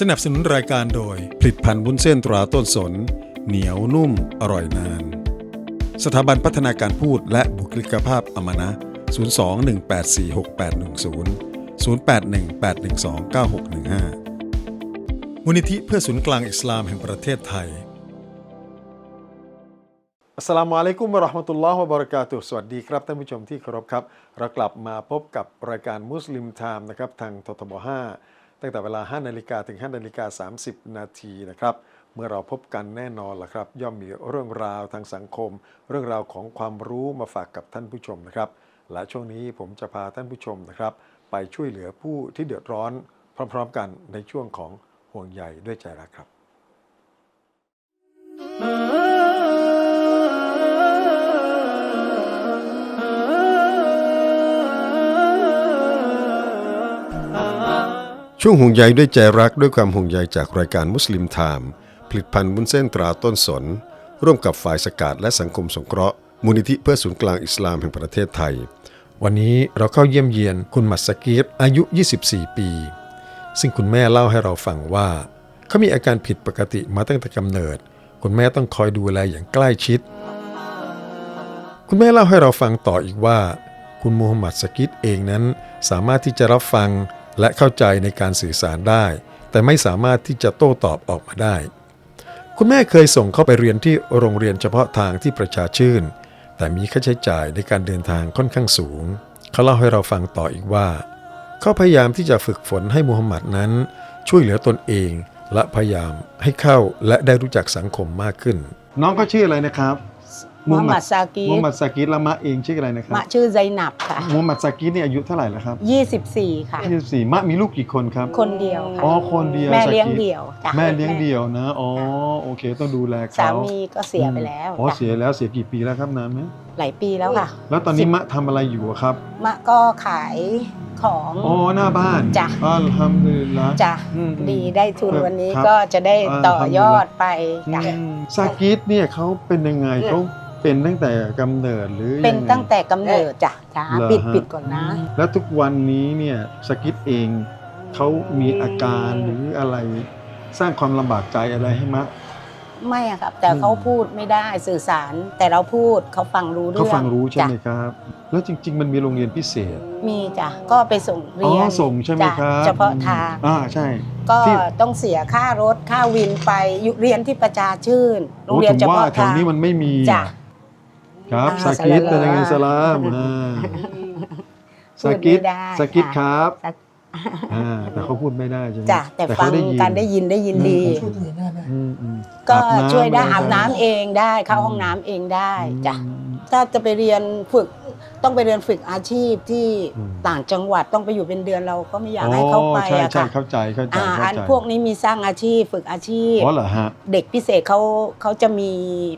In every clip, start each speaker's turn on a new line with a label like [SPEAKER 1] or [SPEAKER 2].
[SPEAKER 1] สนับสนุนรายการโดย ผลิตภัณฑ์วุ้นเส้นตราต้นสน เหนียวนุ่ม อร่อยนาน สถาบันพัฒนาการพูดและบุคลิกภาพอมนะ 02-1846810 0818129615 มูลนิธิเพื่อศูนย์กลางอิสลามแห่งประเทศไทยอัสลามุอะลัยกุมะราะห์มะตุลลอฮ์วะบะเราะกาตุสวัสดีครับท่านผู้ชมที่เคารพครับ เรากลับมาพบกับรายการมุสลิมไทม์นะครับทางททบ5 ตั้งแต่เวลา 5 นาฬิกาถึง 5 นาฬิกา 30 นาทีนะครับ เมื่อเราพบกันแน่นอนล่ะครับ ย่อมมีเรื่องราวทางสังคม เรื่องราวของความรู้มาฝากกับท่านผู้ชมนะครับ และช่วงนี้ผมจะพาท่านผู้ชมนะครับ ไปช่วยเหลือผู้ที่เดือดร้อน พร้อม ๆ กันในช่วงของห่วงใยด้วยใจรักครับ ช่วงห่วงใยด้วยใจรักด้วยความห่วงใยจากรายการมุสลิมไทม์ผลิตภัณฑ์บุญเส้นตราต้นสน ร่วมกับฝ่ายสกาดและสังคมสงเคราะห์มูลนิธิเพื่อศูนย์กลางอิสลามแห่งประเทศไทย วันนี้เราเข้าเยี่ยมเยียนคุณมัสกีฟอายุ 24 ปี ซึ่งคุณแม่เล่าให้เราฟังว่า เขามีอาการผิดปกติมาตั้งแต่กำเนิด คุณแม่ต้องคอยดูแลอย่างใกล้ชิด คุณแม่เล่าให้เราฟังต่ออีกว่า คุณมูฮัมหมัดสกิดเองนั้นสามารถที่จะรับฟัง และเข้าใจในการสื่อสารได้ แต่ไม่สามารถที่จะโต้ตอบออกมาได้ คุณแม่เคยส่งเข้าไปเรียนที่โรงเรียนเฉพาะทางที่ประชาชื่น แต่มีค่าใช้จ่ายในการเดินทางค่อนข้างสูง เขาเล่าให้เราฟังต่ออีกว่า เขาพยายามที่จะฝึกฝนให้มูฮัมหมัดนั้น ช่วยเหลือตนเองและพยายามให้เข้าและได้รู้จักสังคมมากขึ้น น้องก็ชื่ออะไรนะครับ
[SPEAKER 2] มูฮัมหมัดซากี
[SPEAKER 1] มูฮัมหมัดซากิดละมะเองชื่ออะไรนะครับ
[SPEAKER 2] มะชื่อไซนับค่ะ
[SPEAKER 1] มูฮัมหมัดซากิดเนี่ยอายุเท่าไหร่แล้วครับ
[SPEAKER 2] 24 ค่ะ
[SPEAKER 1] 24มะมีลูกกี่คนครับ
[SPEAKER 2] คนเดียวค่ะ
[SPEAKER 1] อ๋อคนเดียว
[SPEAKER 2] แม่เลี้ยง
[SPEAKER 1] ซากิ
[SPEAKER 2] เดี่ยวจ้ะ
[SPEAKER 1] แม่เลี้ยงเดี่ยวนะอ๋อโอเค ต้องดูแลเขา
[SPEAKER 2] สามีก็เสียไปแล้ว
[SPEAKER 1] อ๋อ
[SPEAKER 2] จ้ะ
[SPEAKER 1] เสียแล้วเสียกี่ปีแล้วครับนานไหม
[SPEAKER 2] หลายปีแล้วค่ะ
[SPEAKER 1] แล้วตอนนี้มะทำอะไรอยู่อะครับ
[SPEAKER 2] มะก็ขายของ
[SPEAKER 1] อ๋อหน้าบ้าน
[SPEAKER 2] จ้ะ
[SPEAKER 1] อัลฮัมดุลิลละ
[SPEAKER 2] จ้ะ
[SPEAKER 1] อืม
[SPEAKER 2] ดีได้ทุน
[SPEAKER 1] ครับ
[SPEAKER 2] วันนี้
[SPEAKER 1] ครับ
[SPEAKER 2] ก็จะได้
[SPEAKER 1] อ่า
[SPEAKER 2] ต่อยอดไปจ้ะ
[SPEAKER 1] อืมซากิดเนี่ยเขาเป็นยังไงเขา เป็นตั้งแต่กำเนิดหรือ
[SPEAKER 2] เป็น
[SPEAKER 1] ยังไง
[SPEAKER 2] ตั้งแต่กำเนิดจ้ะจ้ะ
[SPEAKER 1] เหรอ
[SPEAKER 2] ปิด
[SPEAKER 1] ฮะ
[SPEAKER 2] ปิดก่อนนะ
[SPEAKER 1] แล้วทุกวันนี้เนี่ยสกิดเองเขามีอาการหรืออะไรสร้างความลำบากใจอะไรให้มะ
[SPEAKER 2] ไม่อะครับ แต่
[SPEAKER 1] อืม
[SPEAKER 2] เขาพูดไม่ได้สื่อสารแต่เราพูดเขาฟังรู้เรื่
[SPEAKER 1] เขา
[SPEAKER 2] อง
[SPEAKER 1] ฟังรู้ใช่ไหม
[SPEAKER 2] จ้ะ
[SPEAKER 1] ครับ แล้วจริง ๆ มันมีโรงเรียนพิเศษ
[SPEAKER 2] มีจ้ะก็ไปส่ง
[SPEAKER 1] อ๋
[SPEAKER 2] เรีย
[SPEAKER 1] อนส่งใช่ไหม
[SPEAKER 2] จ้ะ
[SPEAKER 1] ครับ
[SPEAKER 2] เฉพาะทาง
[SPEAKER 1] อ่าใช่
[SPEAKER 2] ก็
[SPEAKER 1] ที่
[SPEAKER 2] ต้องเสียค่ารถค่าวินไปอยู่เรียนที่ประชาชื่น โร
[SPEAKER 1] โอ้
[SPEAKER 2] งเรียน
[SPEAKER 1] ถึง
[SPEAKER 2] เฉ
[SPEAKER 1] ว่า
[SPEAKER 2] พาะ
[SPEAKER 1] แถว
[SPEAKER 2] ทาง
[SPEAKER 1] นี้มันไม่มี
[SPEAKER 2] จ้ะ
[SPEAKER 1] ครับ
[SPEAKER 2] อ่า
[SPEAKER 1] สากิด
[SPEAKER 2] สลาม
[SPEAKER 1] เป็นยังไงสลามอ่า
[SPEAKER 2] พู
[SPEAKER 1] สา
[SPEAKER 2] ด
[SPEAKER 1] กิด
[SPEAKER 2] ไม่ได้
[SPEAKER 1] สากิดครับ
[SPEAKER 2] จ้ะ
[SPEAKER 1] อ่าแต่เขาพูดไม่ได้ใช่ไหม
[SPEAKER 2] จ้ะแต่
[SPEAKER 1] เขา
[SPEAKER 2] ฟัง
[SPEAKER 1] ได้ยิน
[SPEAKER 2] การได้ยินได้ยินดี
[SPEAKER 1] อืมอืม
[SPEAKER 2] ก็
[SPEAKER 1] อาบน้ำ
[SPEAKER 2] ช่วยได้ะ
[SPEAKER 1] ร
[SPEAKER 2] อาบน้ำ
[SPEAKER 1] ได้
[SPEAKER 2] เองได้เข้าห้องน้ำเองได้จ้ะ
[SPEAKER 1] อืม
[SPEAKER 2] ถ้าจะไปเรียนฝึกต้องไปเรียนฝึกอาชีพที่
[SPEAKER 1] อืม
[SPEAKER 2] ต่างจังหวัดต้องไปอยู่เป็นเดือนเราก็ไม่อยากให้เขาไป
[SPEAKER 1] ใช่
[SPEAKER 2] อะ
[SPEAKER 1] ใช่
[SPEAKER 2] ค่ะ
[SPEAKER 1] เข้าใจเข้าใจ
[SPEAKER 2] อ่า
[SPEAKER 1] เข้า
[SPEAKER 2] อัน
[SPEAKER 1] ใจ
[SPEAKER 2] พวกนี้มีสร้างอาชีพฝึกอาชีพ
[SPEAKER 1] อ๋อเหรอฮะ
[SPEAKER 2] เด็กพิเศษเขาเขาจะมี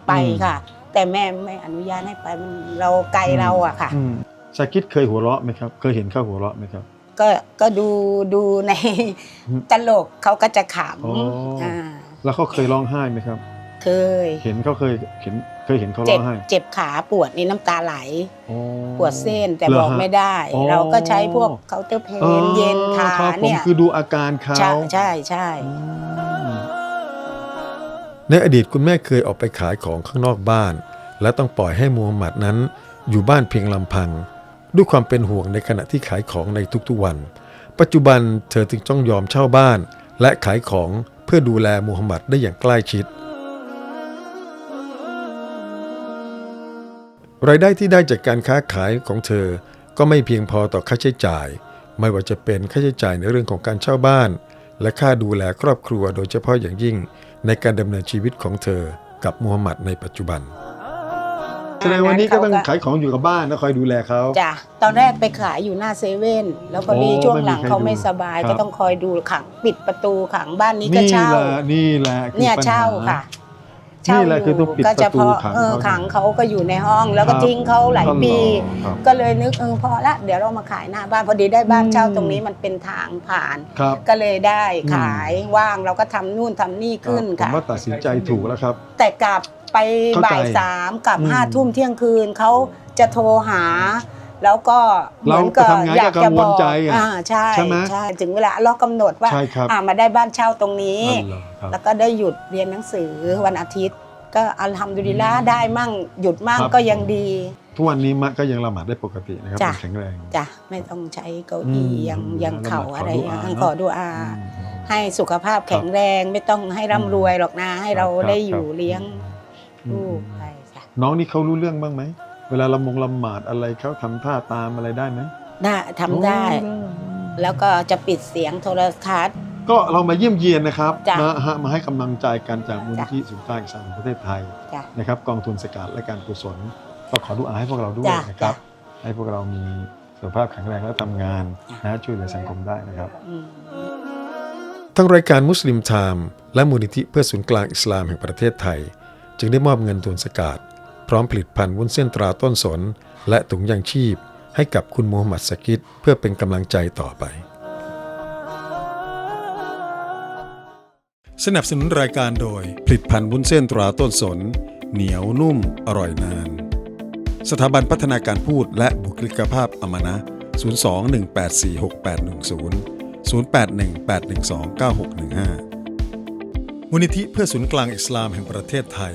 [SPEAKER 2] ไป
[SPEAKER 1] อืม
[SPEAKER 2] ค่ะแต่แม่ไม่อนุญาตให้ไปมันเราไกลเราอะค่ะ
[SPEAKER 1] อืมสากิดเคยหัวเราะไหมครับ เคยเห็นเขาหัวเราะไหมครับ
[SPEAKER 2] ก็ก็ดูดูใน
[SPEAKER 1] อืม
[SPEAKER 2] ตลกเขาก็จะข
[SPEAKER 1] อ๋อำอ่
[SPEAKER 2] อ่า
[SPEAKER 1] แล้วเขาเคยร้องไห้ไหมครับ
[SPEAKER 2] เคย
[SPEAKER 1] เห็นเขาเคยเห็นเคยเห็นเขาร้
[SPEAKER 2] เจ็
[SPEAKER 1] อบงไห้
[SPEAKER 2] เจ็บขาปวดนี่น้ำตาไหล
[SPEAKER 1] อ๋อ
[SPEAKER 2] ปวดเส้นแต่
[SPEAKER 1] เหร
[SPEAKER 2] บอก
[SPEAKER 1] ฮะ
[SPEAKER 2] ไม่ได้
[SPEAKER 1] อ๋อ
[SPEAKER 2] เราก็ใช้พวกเคาน์เตอร์เพ
[SPEAKER 1] อ๋อน
[SPEAKER 2] เย็นขา
[SPEAKER 1] ครับผม
[SPEAKER 2] เนี่ย
[SPEAKER 1] คือดูอาการเขา
[SPEAKER 2] ใช่ใช่ใช่
[SPEAKER 1] อืม ในอดีตคุณแม่เคยออกไปขายของข้างนอกบ้าน และต้องปล่อยให้มูฮัมหมัดนั้นอยู่บ้านเพียงลำพัง ด้วยความเป็นห่วงในขณะที่ขายของในทุกๆวัน ปัจจุบันเธอจึงต้องยอมเช่าบ้าน และขายของเพื่อดูแลมูฮัมหมัดได้อย่างใกล้ชิด รายได้ที่ได้จากการค้าขายของเธอก็ไม่เพียงพอต่อค่าใช้จ่าย ไม่ว่าจะเป็นค่าใช้จ่ายในเรื่องของการเช่าบ้าน และค่าดูแลครอบครัวโดยเฉพาะอย่างยิ่ง ในการดำเนินชีวิตของเธอกับมูฮัมหมัดในปัจจุบัน แสดงวันนี้ก็ต้องขายของอยู่กับบ้านแล้วคอยดูแลเขา
[SPEAKER 2] จ้ะตอนแรกไปขายอยู่หน้าเซเว่นแล้วพอดี
[SPEAKER 1] โอ้
[SPEAKER 2] ช่วงหลัง
[SPEAKER 1] ไม่มีใคร
[SPEAKER 2] เขาไม่
[SPEAKER 1] ดู
[SPEAKER 2] สบาย
[SPEAKER 1] ครับ
[SPEAKER 2] ก็ต้องคอยดูขังปิดประตูขังบ้านนี้ก็เช่า
[SPEAKER 1] แหละนี่แหละคือ
[SPEAKER 2] เนี่ย
[SPEAKER 1] ปัญห
[SPEAKER 2] เช่าค่ะ
[SPEAKER 1] นี่แหละคือต้องปิด
[SPEAKER 2] ก็
[SPEAKER 1] ป
[SPEAKER 2] เฉ
[SPEAKER 1] ระตู
[SPEAKER 2] พาะ
[SPEAKER 1] ขัง
[SPEAKER 2] เออ
[SPEAKER 1] เขา
[SPEAKER 2] ขังเขาก็อยู่ในห้อง แล้วก็
[SPEAKER 1] ครับ
[SPEAKER 2] ทิ้งเขาหลายปี
[SPEAKER 1] ครับ
[SPEAKER 2] ก็เลยนึกเออพอละเดี๋ยวเรามาขายหน้าบ้านพอดีได้บ้าน
[SPEAKER 1] อืม
[SPEAKER 2] เช่าตรงนี้มันเป็นทางผ่าน
[SPEAKER 1] ครับ
[SPEAKER 2] ก็เลยได้ขายว่างเราก็ทำนู่นทำนี่ขึ้น
[SPEAKER 1] ผม
[SPEAKER 2] ค่ะ
[SPEAKER 1] ว่าตัดสินใจถูกแล้วครับ
[SPEAKER 2] แต่กลับไป
[SPEAKER 1] เข้าใจ
[SPEAKER 2] บ่ายสามกลับ
[SPEAKER 1] อืม
[SPEAKER 2] ห้าทุ่มเที่ยงคืนเขาจะโทรหา แล้วก็เหมือนกับ
[SPEAKER 1] เราก็ทำงาน
[SPEAKER 2] อยาก
[SPEAKER 1] ก็กั
[SPEAKER 2] จะ
[SPEAKER 1] งว
[SPEAKER 2] บ
[SPEAKER 1] ล
[SPEAKER 2] อก
[SPEAKER 1] ใจอะ
[SPEAKER 2] อ่าใช่
[SPEAKER 1] ใช่ไหม
[SPEAKER 2] ใช่ถึงเวลาเรากำหนดว่า
[SPEAKER 1] ใช่ครับ
[SPEAKER 2] อ่ามาได้บ้านเช่าตรงนี้
[SPEAKER 1] นั่นเหรอครับ
[SPEAKER 2] แล้วก็ได้หยุดเรียนหนังสือวันอาทิตย์ ก็อัลฮัมดุลิลละห์ได้มั่งหยุดมั่ง
[SPEAKER 1] ครับ
[SPEAKER 2] ก็ยังดี
[SPEAKER 1] ทุกวันนี้มะก็ยังละหมาดได้ปกตินะครับ
[SPEAKER 2] จ้ะ
[SPEAKER 1] ยังแข็งแรง
[SPEAKER 2] จ้ะไม่ต้องใช้เก้า
[SPEAKER 1] อื
[SPEAKER 2] อี้
[SPEAKER 1] ม
[SPEAKER 2] ยังยังเข่า
[SPEAKER 1] ละหมาด
[SPEAKER 2] อะไร
[SPEAKER 1] ขอดุอา
[SPEAKER 2] ยัง
[SPEAKER 1] เนอะ
[SPEAKER 2] ขอดูอา
[SPEAKER 1] อืม
[SPEAKER 2] ให้สุขภาพแข็งแรงไม่ต้องให้ร่ำรวยหรอกนะ ให้เรา
[SPEAKER 1] ครับ
[SPEAKER 2] ได้อยู่
[SPEAKER 1] ครับ
[SPEAKER 2] เลี้ยง
[SPEAKER 1] อืม
[SPEAKER 2] ลูกไปจ้ะ
[SPEAKER 1] น้องนี่เขารู้เรื่องบ้างไหม เวลาละมงละหมาดอะไรเขาทำท่าตามอะไรได้ไหม
[SPEAKER 2] ได้ทำได้
[SPEAKER 1] โอ้
[SPEAKER 2] แล้วก็จะปิดเสียงโทรทัศน์
[SPEAKER 1] ก็เรามาเยี่ยมเยียนนะครับ
[SPEAKER 2] จ้ะ
[SPEAKER 1] นะฮะมาให้กำลังใจกันจากมูลนิ
[SPEAKER 2] จ้ะ
[SPEAKER 1] ธิสุนทรอิสลามแห่งประเทศไทย
[SPEAKER 2] จ้ะ
[SPEAKER 1] นะครับกองทุนสกัดและการกุศลก็ขอดุอาให้พวกเราด้วย
[SPEAKER 2] จ้ะ
[SPEAKER 1] นะครับ
[SPEAKER 2] จ้
[SPEAKER 1] ให้พวกเรามีสุขภาพแข็งแรงและทำงานนะช่วยเหลือสังคมได้นะครับ
[SPEAKER 2] อืม
[SPEAKER 1] ทั้งรายการมุสลิมไทม์และมูลนิธิเพื่อศูนย์กลางอิสลามแห่งประเทศไทย จึงได้มอบเงินทุนสกาด พร้อมผลิตภัณฑ์วุ้นเส้นตราต้นสน และถุงยางชีพ ให้กับคุณมูฮัมหมัดสกิดเพื่อเป็นกำลังใจต่อไป สนับสนุนรายการโดย ผลิตภัณฑ์วุ้นเส้นตราต้นสน เหนียวนุ่ม อร่อยนาน สถาบันพัฒนาการพูดและบุคลิกภาพอมนะ 02-1846810 0818129615 มูลนิธิเพื่อศูนย์กลางอิสลามแห่งประเทศไทย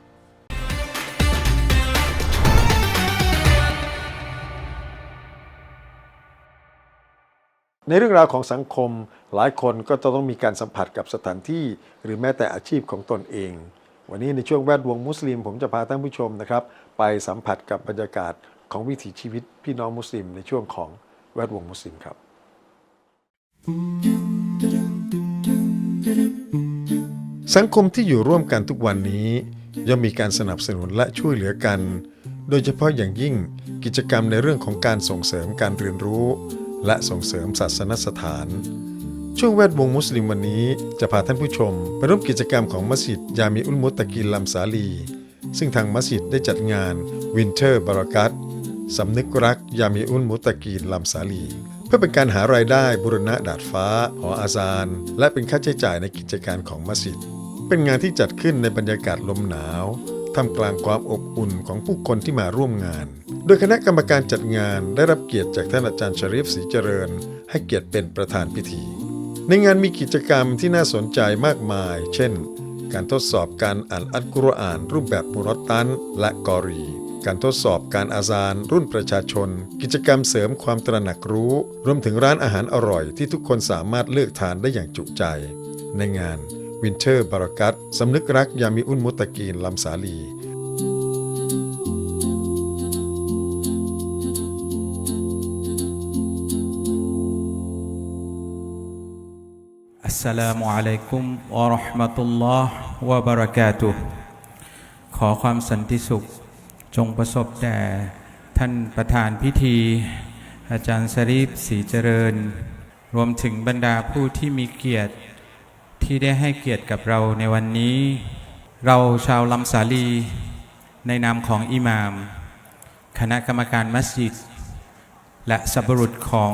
[SPEAKER 1] ในเรื่องราวของสังคมหลายคนก็จะต้องมีการสัมผัสกับสถานที่ หรือแม้แต่อาชีพของตนเอง วันนี้ในช่วงแวดวงมุสลิม ผมจะพาท่านผู้ชมนะครับ ไปสัมผัสกับบรรยากาศของวิถีชีวิตพี่น้องมุสลิมในช่วงของแวดวงมุสลิมครับ สังคมที่อยู่ร่วมกันทุกวันนี้ ย่อมมีการสนับสนุนและช่วยเหลือกัน โดยเฉพาะอย่างยิ่งกิจกรรมในเรื่องของการส่งเสริมการเรียนรู้ และส่งเสริมศาสนสถาน ช่วงแวดวงมุสลิมวันนี้จะพาท่านผู้ชม ไปร่วมกิจกรรมของมัสยิดยามีอุลมุตตะกีนลัมสาลี ซึ่งทางมัสยิดได้จัดงานวินเทอร์บารากัตสำนึกรักยามีอุลมุตตะกีนลัมสาลี เพื่อเป็นการหารายได้บุรณะดาดฟ้า หออาซาน และเป็นค่าใช้จ่ายในกิจการของมัสยิด เป็นงานที่จัดขึ้นในบรรยากาศลมหนาว ท่ามกลางความอบอุ่นของผู้คนที่มาร่วมงาน โดยคณะกรรมการจัดงานได้รับเกียรติจากท่านอาจารย์ชริฟศรีเจริญ ให้เกียรติเป็นประธานพิธี ในงานมีกิจกรรมที่น่าสนใจมากมาย เช่น การทดสอบการอ่านอัลกุรอาน รูปแบบมุรตตันและกอรี การทดสอบการอาซานรุ่นประชาชน กิจกรรมเสริมความตระหนักรู้ รวมถึงร้านอาหารอร่อยที่ทุกคนสามารถเลือกทานได้อย่างจุใจ ในงาน วินเทอร์บารากัตสำนึกรักยามีอุนมุตะกีนลำสาลี
[SPEAKER 3] อัสสลามุอะลัยกุมวะราะห์มะตุลลอฮ์วะบะเราะกาตุฮ์ขอความสันติสุขจงประสบแด่ท่านประธานพิธี อาจารย์สรีฟศรีเจริญ รวมถึงบรรดาผู้ที่มีเกียรติ ที่ได้ให้เกียรติกับเราในวันนี้ เราชาวลำสาลี ในนามของอิหมาม คณะกรรมการมัสยิด และสับรุษของ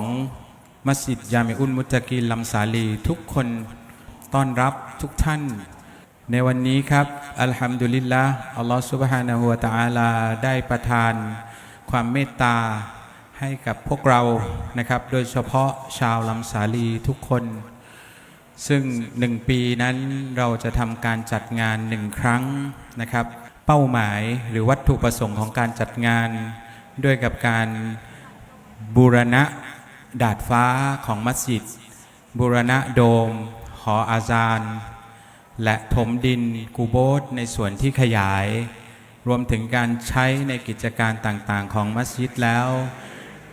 [SPEAKER 3] มัสยิดยามีอุนมุตกีลำสาลีทุกคนต้อนรับทุกท่าน ในวันนี้ครับ อัลฮัมดุลิลละอัลลอฮฺสุบฮานาฮูวตะอาลาได้ประทาน ความเมตตาให้กับพวกเรานะครับ โดยเฉพาะชาวลำสาลีทุกคน ซึ่งหนึ่งปีนั้นเราจะทำการจัดงานหนึ่งครั้งนะครับ เป้าหมายหรือวัตถุประสงค์ของการจัดงาน ด้วยกับการบูรณะดาดฟ้าของมัสยิดบูรณะโดม หออาซานและถมดินกูโบสในส่วนที่ขยาย รวมถึงการใช้ในกิจการต่างๆ ของมัสยิดแล้ว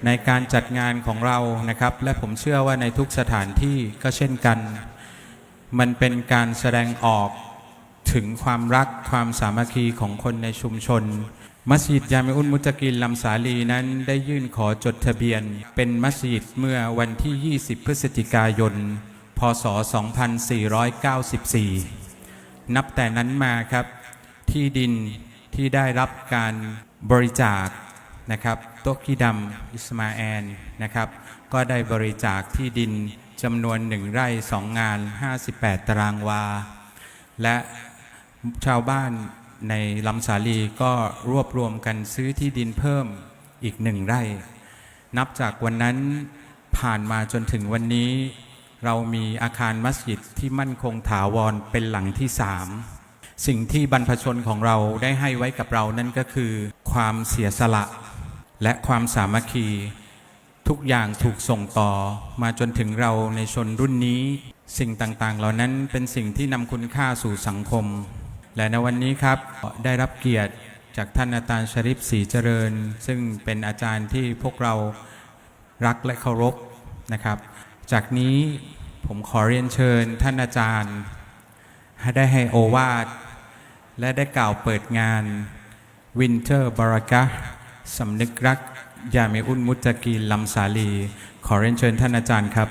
[SPEAKER 3] ในการจัดงานของเรานะครับ และผมเชื่อว่าในทุกสถานที่ก็เช่นกัน มันเป็นการแสดงออกถึงความรักความสามัคคีของคนในชุมชน มัสยิดยามิอุนมุตกินลำสาลีนั้นได้ยื่นขอจดทะเบียน เป็นมัสยิดเมื่อวันที่ 20 พฤศจิกายน พศ 2494 นับแต่นั้นมาครับ ที่ดินที่ได้รับการบริจาคนะครับโตกีดำอิสมาแอนนะครับ ก็ได้บริจาคที่ดิน จำนวนหนึ่งไร่สองงาน 58 ตารางวา และชาวบ้านในลำสาลีก็รวบรวมกันซื้อที่ดินเพิ่มอีกหนึ่งไร่ นับจากวันนั้นผ่านมาจนถึงวันนี้ เรามีอาคารมัสยิดที่มั่นคงถาวรเป็นหลังที่สามสิ่งที่บรรพชนของเราได้ให้ไว้กับเรานั่นก็คือ ความเสียสละ และความสามัคคี ทุกอย่างถูกส่งต่อมาจนถึงเราในชนรุ่นนี้ สิ่งต่างๆ เหล่านั้นเป็นสิ่งที่นำคุณค่าสู่สังคม และในวันนี้ครับได้รับเกียรติจากท่านอาจารย์ชริปศรีเจริญ ซึ่งเป็นอาจารย์ที่พวกเรารักและเคารพนะครับ จากนี้ผมขอเรียนเชิญท่านอาจารย์ให้ได้ให้โอวาทและได้กล่าวเปิดงานวินเทอร์บารักะสำนึกรัก ยาเมอุนมุตตะกีลำสาลี ขอเรียนเชิญท่านอาจารย์ครับ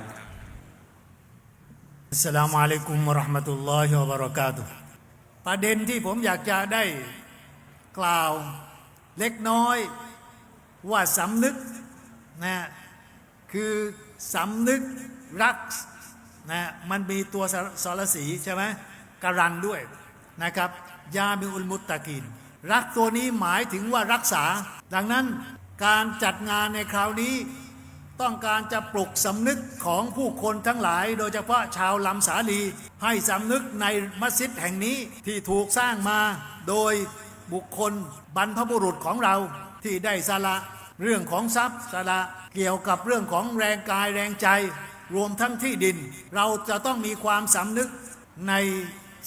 [SPEAKER 4] อัสสลามุอะลัยกุมวะราะห์มะตุลลอฮิวะบะเราะกาตุประเด็นที่ผมอยากจะได้กล่าวเล็กน้อยว่าสำนึกนะคือสำนึกรักนะมันมีตัวสสรสีใช่ไหมการันด้วยนะครับยามิอุลมุตตะกิน รักตัวนี้หมายถึงว่ารักษา ดังนั้น การจัดงานในคราวนี้ต้องการจะปลุกสำนึกของผู้คนทั้งหลาย โดยเฉพาะชาวลำสาลี ให้สำนึกในมัสยิดแห่งนี้ที่ถูกสร้างมาโดยบุคคลบรรพบุรุษของเราที่ได้สละเรื่องของทรัพย์สละเกี่ยวกับเรื่องของแรงกายแรงใจ รวมทั้งที่ดิน เราจะต้องมีความสำนึกใน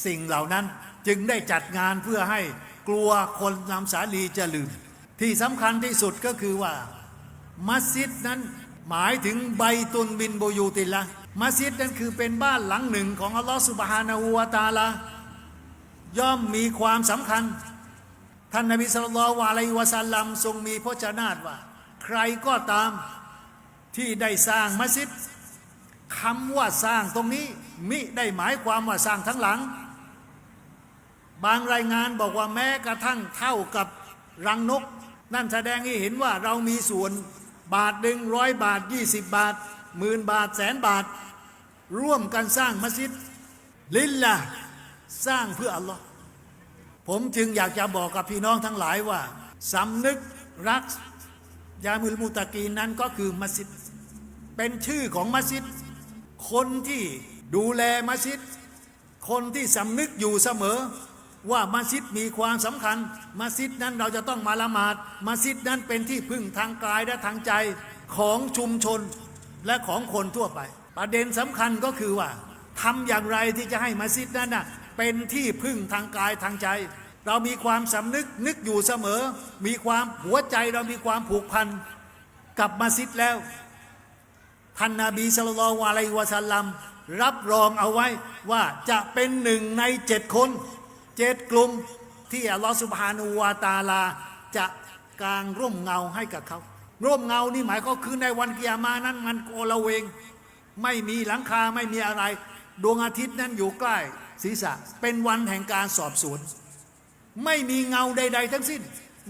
[SPEAKER 4] สิ่งเหล่านั้น จึงได้จัดงานเพื่อให้กลัวคนลำสาลีจะลืม ที่สำคัญที่สุดก็คือว่า มัสยิดนั้นหมายถึงใบตุนบินโบยูตินละมัสยิดนั้นคือเป็นบ้านหลังหนึ่งของอัลลอฮฺสุบฮานาอูวาตาลาย่อมมีความสำคัญ ท่านนบีสุลต่านละอะลัยวะสัลลัมทรงมีพระจนาตว่า ใครก็ตามที่ได้สร้างมัสยิดคำว่าสร้างตรงนี้มิได้หมายความว่าสร้างทั้งหลัง บางรายงานบอกว่าแม้กระทั่งเท่ากับรังนก นั่นแสดงให้เห็นว่าเรามีส่วนบาทหนึ่งร้อยบาทยี่สิบบาทหมื่นบาทแสนบาท ร่วมกันสร้างมัสยิดลิลละสร้างเพื่ออัลลอฮ์ผมจึงอยากจะบอกกับพี่น้องทั้งหลายว่าสำนึกรักยามุลมุตะกีนนั้นก็คือมัสยิดเป็นชื่อของมัสยิดคนที่ดูแลมัสยิด คนที่สำนึกอยู่เสมอ ว่ามัสยิดมีความสำคัญ มัสยิดนั้นเราจะต้องมาละหมาด มัสยิดนั้นเป็นที่พึ่งทางกายและทางใจของชุมชนและของคนทั่วไป ประเด็นสำคัญก็คือว่าทำอย่างไรที่จะให้มัสยิดนั้นน่ะเป็นที่พึ่งทางกายทางใจ เรามีความสำนึกนึกอยู่เสมอ มีความหัวใจเรามีความผูกพันกับมัสยิดแล้วท่านนาบีสุลต่านอะลัยวะสัลลัมรับรองเอาไว้ว่าจะเป็นหนึ่งในเจ็ดคน เจ็ดกลุ่มที่อัลลอฮฺสุบฮานูวาตาลาจะกางร่มเงาให้กับเขา ร่มเงานี่หมายก็คือในวันกิยามานั้นมันโอละเวง ไม่มีหลังคาไม่มีอะไร ดวงอาทิตย์นั้นอยู่ใกล้ศีรษะ เป็นวันแห่งการสอบสวน ไม่มีเงาใด ๆ ทั้งสิ้น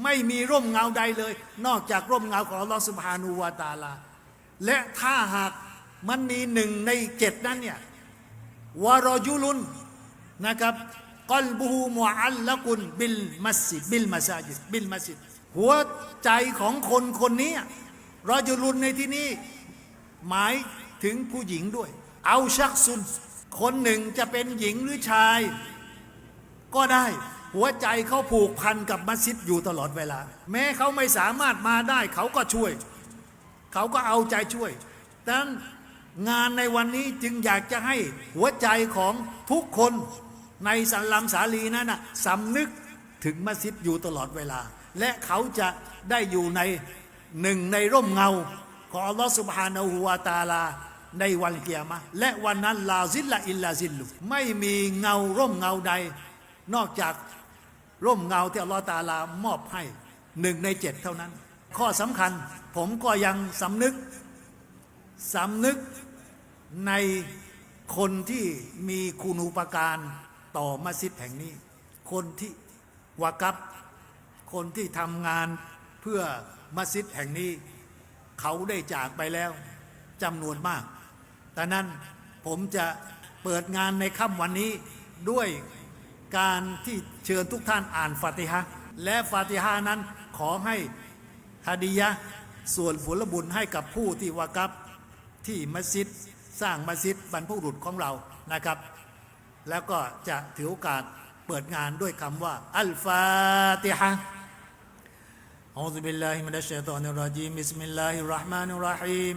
[SPEAKER 4] ไม่มีร่มเงาใดเลย นอกจากร่มเงาของอัลลอฮฺสุบฮานูวาตาลา และถ้าหากมันมีหนึ่งในเจ็ดนั้นเนี่ยวารอยุลุนนะครับ กอลบูฮูมุอัลละกุนบิลมัสยิดบิลมัสยิดบิลมัสยิดหัวใจของคนคนนี้รอจุลุนในที่นี้ หมายถึงผู้หญิงด้วย เอาชักซุน คนหนึ่งจะเป็นหญิงหรือชาย ก็ได้หัวใจเขาผูกพันกับมัสยิดอยู่ตลอดเวลา แม้เขาไม่สามารถมาได้เขาก็ช่วย เขาก็เอาใจช่วยดังนั้นงานในวันนี้จึงอยากจะให้หัวใจของทุกคน ในสันลัมสาลีนั้นนะสำนึกถึงมัสยิดอยู่ตลอดเวลา และเขาจะได้อยู่ในหนึ่งในร่มเงา ของอัลลอฮฺสุบฮานาหูวาตาลา ในวันเกียรมะและวันนั้นลาซิลละอิลลาซิลลุไม่มีเงาร่มเงาใด นอกจากร่มเงาที่อัลลอฮฺตาลามอบให้หนึ่งในเจ็ดเท่านั้น ข้อสำคัญผมก็ยังสำนึกสำนึกในคนที่มีคุณูปการ ต่อมัสยิดแห่งนี้ คนที่วากับคนที่ทำงานเพื่อมัสยิดแห่งนี้ เขาได้จากไปแล้วจำนวนมากแต่นั้นผมจะเปิดงานในค่ำวันนี้ด้วยการที่เชิญทุกท่านอ่านฟาติฮะและฟาติฮะห์นั้นขอให้ฮาดียะส่วนผลบุญให้กับผู้ที่วากับที่มัสยิดสร้างมัสยิดบรรพบุรุษของเรานะครับ แล้วก็จะถือโอกาสเปิดงานด้วยคำว่า อัลฟาติฮะ أعوذ بالله من الشيطان الرجيم بسم الله الرحمن الرحيم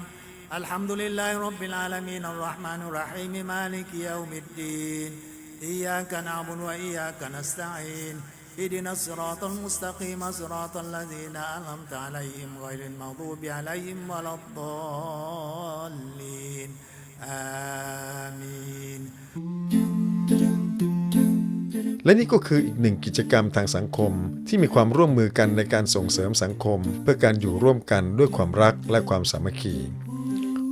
[SPEAKER 4] الحمد لله رب العالمين الرحمن الرحيم مالك يوم الدين إياك نعبد وإياك نستعين اهدنا الصراط المستقيم صراط الذين أنعمت عليهم غير المغضوب عليهم ولا الضالين آمين
[SPEAKER 1] และนี่ก็คืออีกหนึ่งกิจกรรมทางสังคม ที่มีความร่วมมือกันในการส่งเสริมสังคม เพื่อการอยู่ร่วมกันด้วยความรักและความสามัคคี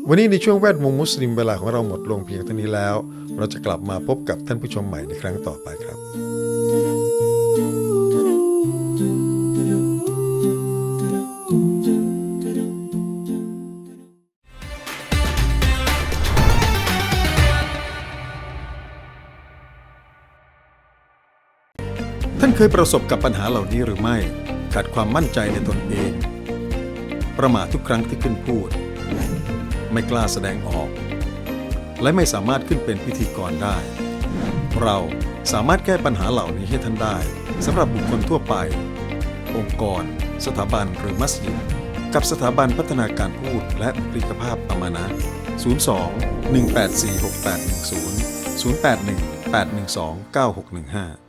[SPEAKER 1] วันนี้ในช่วงแวดวงมุสลิมเวลาของเราหมดลงเพียงเท่านี้แล้ว เราจะกลับมาพบกับท่านผู้ชมใหม่ในครั้งต่อไปครับ เคยประสบกับปัญหาเหล่านี้หรือไม่ ขาดความมั่นใจในตนเอง ประมาททุกครั้งที่ขึ้นพูด ไม่กล้าแสดงออก และไม่สามารถขึ้นเป็นพิธีกรได้ เราสามารถแก้ปัญหาเหล่านี้ให้ท่านได้สำหรับบุคคลทั่วไป องค์กร สถาบันหรือมัสยิดกับสถาบันพัฒนาการพูดและบุคลิกภาพอามานะ 02 184 6810 081 812 9615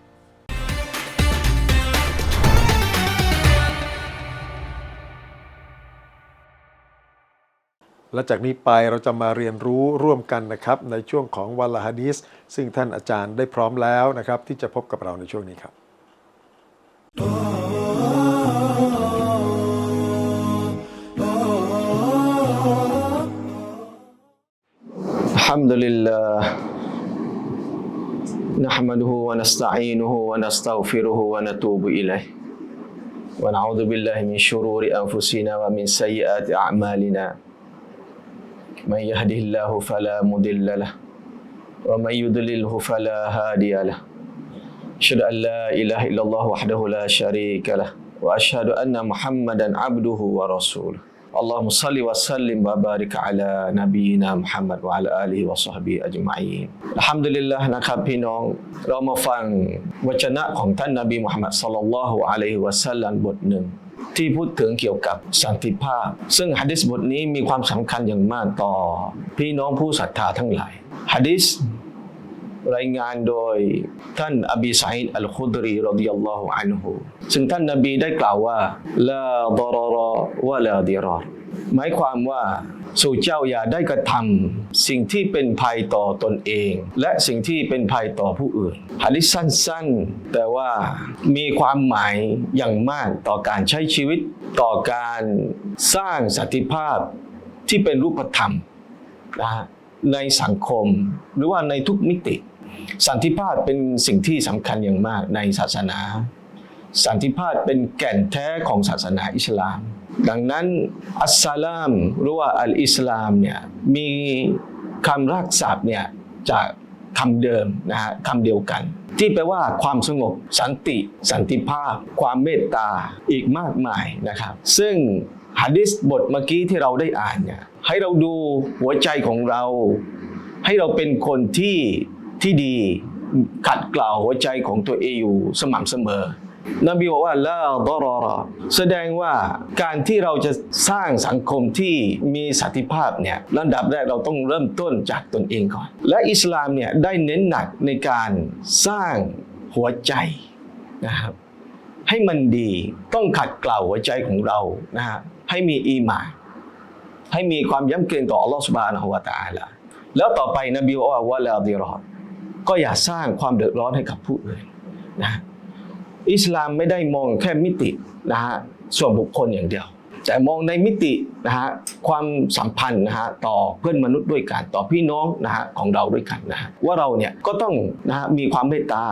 [SPEAKER 1] และจากนี้ไปเราจะมาเรียนรู้ร่วมกันนะครับ ในช่วงของวันละฮะดีสซึ่งท่านอาจารย์ได้พร้อมแล้วนะครับ ที่จะพบกับเราในช่วงนี้ครับ
[SPEAKER 5] الحمد لله نحمده ونستعينه ونستغفره ونتوب إليه ونعوذ بالله من شرور أنفسنا ومن سيئات أعمالنا من يهده الله فلا مضل له ومن يضلله فلا هادي له أشهد أن لا إله إلا الله وحده لا شريك له وأشهد أن محمدا عبده ورسوله اللهم صل وسلم وبارك على نبينا محمد وعلى آله وصحبه أجمعين الحمد لله نكابين رمضان وجناء كونتان نبي محمد صلى الله عليه وسلم بطنم ที่พูดถึงเกี่ยวกับสันติภาพ ซึ่งฮะดิษบทนี้มีความสำคัญอย่างมากต่อพี่น้องผู้ศรัทธาทั้งหลายฮะดิษรายงานโดยท่านอบีสัยอัลคุดรีรดิยัลลอฮุอันฮุซึ่งท่านนบีได้กล่าวว่าลาดรรวะลาดิรารหมายความว่า สู่เจ้าอย่าได้กระทำสิ่งที่เป็นภัยต่อตนเอง และสิ่งที่เป็นภัยต่อผู้อื่นฮะดิษสั้นๆ แต่ว่ามีความหมายอย่างมากต่อการใช้ชีวิตต่อการสร้างสันติภาพที่เป็นรูปธรรมนะในสังคมหรือว่าในทุกมิติ สันติภาพเป็นสิ่งที่สำคัญอย่างมากในศาสนา สันติภาพเป็นแก่นแท้ของศาสนาอิสลาม ดังนั้นอัสสลามหรือว่าอัลอิสลามเนี่ยมีคำรากศัพท์เนี่ยจากคำเดิมนะฮะคำเดียวกัน ที่แปลว่าความสงบสันติ สันติภาพ ความเมตตาอีกมากมายนะครับ ซึ่งฮะดิษบทเมื่อกี้ที่เราได้อ่านเนี่ยให้เราดูหัวใจของเรา ให้เราเป็นคนที่ที่ดีขัดเกลาหัวใจของตัวเองอยู่สม่ำเสมอ นบีบอกว่าละดรอรอแสดงว่าการที่เราจะสร้างสังคมที่มีสันติภาพเนี่ยลำดับแรกเราต้องเริ่มต้นจากตนเองก่อน และอิสลามเนี่ยได้เน้นหนักในการสร้างหัวใจนะครับให้มันดีต้องขัดเกลาหัวใจของเรานะฮะให้มีอีมาให้มีความย้ำเกรงต่ออัลลอฮฺสุบานะฮูวะตาลาแล้วต่อไปนบีบอกว่าวะลาดิรอดก็อย่าสร้างความเดือดร้อนให้กับผู้อื่นนะ อิสลามไม่ได้มองแค่มิตินะฮะส่วนบุคคลอย่างเดียว แต่มองในมิตินะฮะความสัมพันธ์นะฮะต่อเพื่อนมนุษย์ด้วยกันต่อพี่น้องนะฮะของเราด้วยกันนะฮะว่าเราเนี่ยก็ต้องนะฮะมีความเมตตา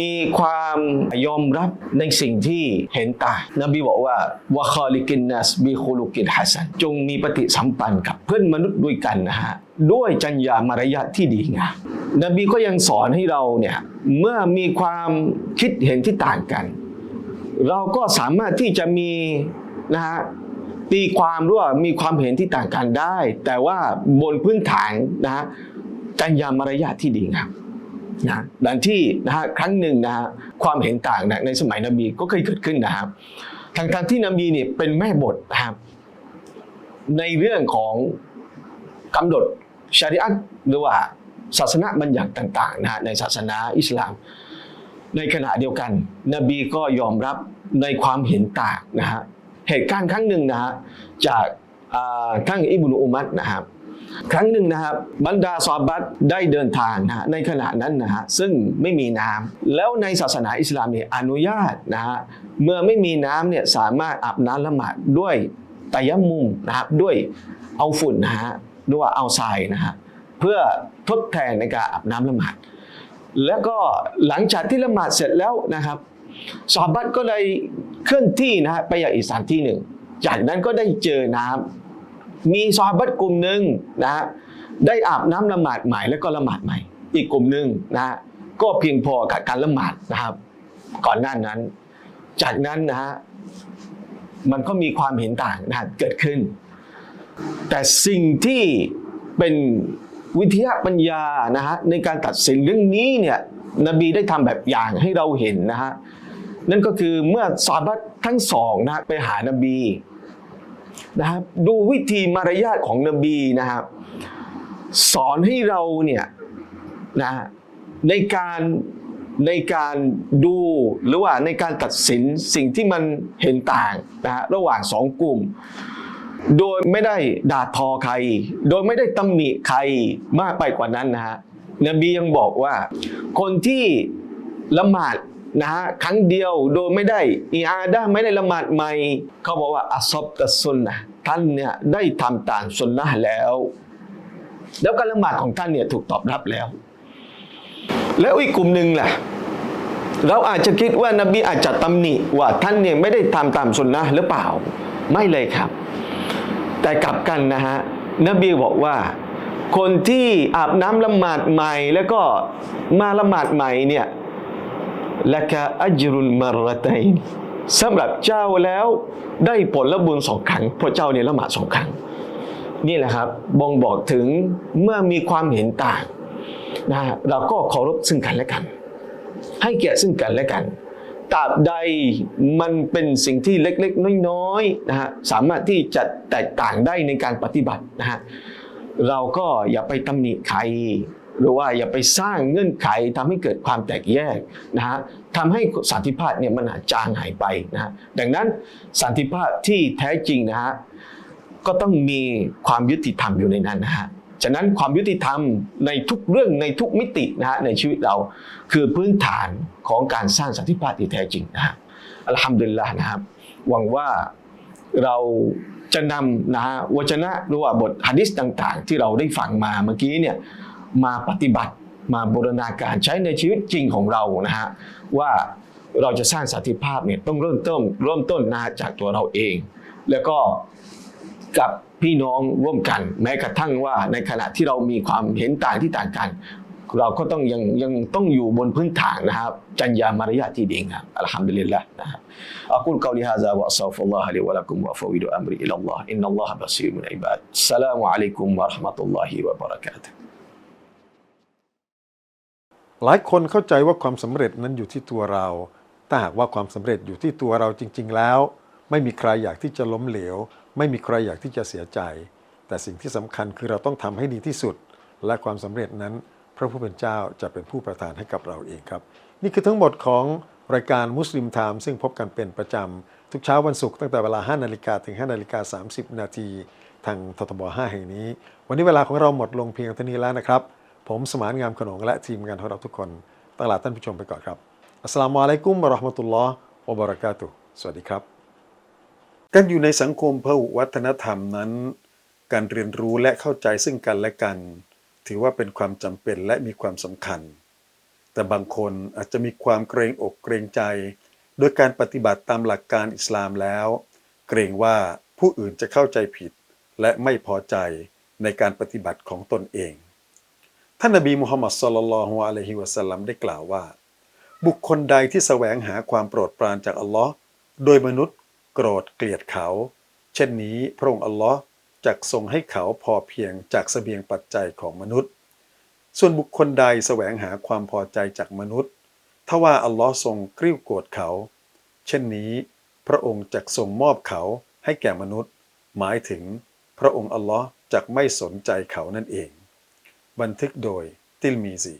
[SPEAKER 5] มีความยอมรับในสิ่งที่เห็นต่างนบีบอกว่าวะคอลิกินนัสบีคุลุกินฮัสซันจงมีปฏิสัมพันธ์กับเพื่อนมนุษย์ด้วยกันนะฮะ ด้วยจัญญามารยาทที่ดีงามนบีก็ยังสอนให้เราเนี่ยเมื่อมีความคิดเห็นที่ต่างกัน เราก็สามารถที่จะมีนะฮะตีความหรือว่ามีความเห็นที่ต่างกันได้ แต่ว่าบนพื้นฐานนะฮะจัญญามารยาทที่ดีงามนะดังที่นะฮะครั้งหนึ่งนะฮะความเห็นต่างนะในสมัยนบีก็เคยเกิดขึ้นนะครับทางการที่นบีเนี่ยเป็นแม่บทนะครับในเรื่องของกำหนด ชาริอะห์หรือว่าศาสนาบัญญัติต่างๆนะฮะในศาสนาอิสลาม ในขณะเดียวกัน นบีก็ยอมรับในความเห็นต่างนะฮะเหตุการณ์ครั้งหนึ่งนะฮะจากท่านอิบนุอุมัดนะครับครั้งหนึ่งนะครับบรรดาซอฮาบัตได้เดินทางนะในขณะนั้นนะฮะซึ่งไม่มีน้ำแล้วในศาสนาอิสลามเนี่ยอนุญาตนะฮะเมื่อไม่มีน้ำเนี่ยสามารถอาบน้ำละหมาดด้วยตะยมุมนะครับด้วยเอาฝุ่นนะฮะ หรือว่าเอาทรายนะฮะเพื่อทดแทนในการอาบน้ำละหมาดแล้วก็หลังจากที่ละหมาดเสร็จแล้วนะครับซอฮาบัตก็เลยเคลื่อนที่นะฮะไปยังอีกสถานที่หนึ่ง จากนั้นก็ได้เจอน้ำมีซอฮาบัตกลุ่มหนึ่งนะฮะได้อาบน้ำละหมาดใหม่แล้วก็ละหมาดใหม่ อีกกลุ่มหนึ่งนะฮะก็เพียงพอกับการละหมาดนะครับ ก่อนหน้านั้น จากนั้นนะฮะมันก็มีความเห็นต่างนะเกิดขึ้น แต่สิ่งที่เป็นวิทยาปัญญานะฮะในการตัดสินเรื่องนี้เนี่ยนบีได้ทำแบบอย่างให้เราเห็นนะฮะนั่นก็คือเมื่อซอฮาบัตทั้งสองนะฮะไปหานบีนะครับดูวิธีมารยาทของนบีนะครับ สอนให้เราเนี่ยนะฮะในการในการดูหรือว่าในการตัดสินสิ่งที่มันเห็นต่างนะฮะระหว่างสองกลุ่ม โดยไม่ได้ด่าทอใคร โดยไม่ได้ตำหนิใครมากไปกว่านั้นนะฮะนบียังบอกว่า คนที่ละหมาดนะฮะครั้งเดียวโดยไม่ได้อีอาดะห์ไม่ได้ละหมาดใหม่ เขาบอกว่าอัศบตัสุนนะท่านเนี่ยได้ทำตามสุนนะแล้ว แล้วการละหมาดของท่านเนี่ยถูกตอบรับแล้ว แล้วอีกกลุ่มหนึ่งแหละเราอาจจะคิดว่านบีอาจจะตำหนิว่าท่านเนี่ยไม่ได้ทำตามสุนนะหรือเปล่า ไม่เลยครับ แต่กลับกันนะฮะนบีบอกว่า คนที่อาบน้ำละหมาดใหม่แล้วก็มาละหมาดใหม่เนี่ยละกะอัจรุลมารตัยนสำหรับเจ้าแล้วได้ผลละบุญสองครั้งเพราะเจ้าเนี่ยละหมาดสองครั้ง นี่แหละครับบ่งบอกถึงเมื่อมีความเห็นต่างนะฮะเราก็เคารพซึ่งกันและกัน ให้เกียรติซึ่งกันและกัน ตราบใดมันเป็นสิ่งที่เล็กๆ น้อยๆนะฮะสามารถที่จะแตกต่างได้ในการปฏิบัตินะฮะเราก็อย่าไปตำหนิใครหรือว่าอย่าไปสร้างเงื่อนไขทำให้เกิดความแตกแยกนะฮะทำให้สันติภาพเนี่ยมันอาจจางหายไปนะฮะดังนั้นสันติภาพที่แท้จริงนะฮะก็ต้องมีความยุติธรรมอยู่ในนั้นนะฮะ ฉะนั้นความยุติธรรมในทุกเรื่องในทุกมิตินะฮะในชีวิตเราคือพื้นฐานของการสร้างสันติภาพที่แท้จริงนะฮะอัลฮัมดุลิลละนะครับ หวังว่าเราจะนำนะฮะวจนะหรือว่าบทฮะดิษต่างๆ ที่เราได้ฟังมาเมื่อกี้เนี่ยมาปฏิบัติมาบูรณาการใช้ในชีวิตจริงของเรานะฮะว่าเราจะสร้างสันติภาพเนี่ยต้องเริ่มต้นเริ่มต้นนะจากตัวเราเอง แล้วก็ กับพี่น้องร่วมกัน แม้กระทั่งว่าในขณะที่เรามีความเห็นต่างที่ต่างกัน เราก็ต้องยังยังต้องอยู่บนพื้นฐานนะครับจัญญามารยาทที่ดีงามอัลฮัมดุลิลละนะครับอักุลกาวลิฮาซา wa astaghfirullah li wa lakum wa fawidu amri ila Allah inna Allah basirun bil ibad assalamu alaikum warahmatullahi wabarakatuh
[SPEAKER 1] หลายคนเข้าใจว่าความสำเร็จนั้นอยู่ที่ตัวเรา ถ้าหากว่าความสำเร็จอยู่ที่ตัวเราจริง ๆ แล้ว ไม่มีใครอยากที่จะล้มเหลว ไม่มีใครอยากที่จะเสียใจ แต่สิ่งที่สำคัญคือเราต้องทำให้ดีที่สุด และความสำเร็จนั้น พระผู้เป็นเจ้าจะเป็นผู้ประทานให้กับเราเองครับ นี่คือทั้งหมดของรายการมุสลิมไทม์ซึ่งพบกันเป็นประจำ ทุกเช้าวันศุกร์ตั้งแต่เวลา 5 นาฬิกาถึง 5 นาฬิกา 30 นาทีทางททบ 5 แห่งนี้ วันนี้เวลาของเราหมดลงเพียงเท่านี้แล้วนะครับ ผมสมานงามขนงและทีมงานของเราทุกคนตลาดท่านผู้ชมไปก่อนครับอัสสลามุอะลัยกุมวะราะห์มะตุลลอฮ์วะบะเราะกาตุสวัสดีครับ การอยู่ในสังคมพหุวัฒนธรรมนั้น การเรียนรู้และเข้าใจซึ่งกันและกัน ถือว่าเป็นความจำเป็นและมีความสำคัญ แต่บางคนอาจจะมีความเกรงอกเกรงใจ โดยการปฏิบัติตามหลักการอิสลามแล้ว เกรงว่าผู้อื่นจะเข้าใจผิด และไม่พอใจในการปฏิบัติของตนเอง ท่านนบีมุฮัมมัดสุลลัลฮุอะลัยฮิวะสัลลัมได้กล่าวว่า บุคคลใดที่แสวงหาความโปรดปรานจากอัลลอฮ์โดยมนุษย์ โกรธเกลียดเขา เช่นนี้พระองค์อัลลอฮ์จักทรงให้เขาพอเพียงจากเสบียงปัจจัยของมนุษย์ ส่วนบุคคลใดแสวงหาความพอใจจากมนุษย์ถ้าว่าอัลลอฮ์ทรงกริ้วโกรธเขา เช่นนี้ พระองค์จักทรงมอบเขาให้แก่มนุษย์ หมายถึงพระองค์อัลลอฮ์จักไม่สนใจเขานั่นเอง บันทึกโดยติลมีซี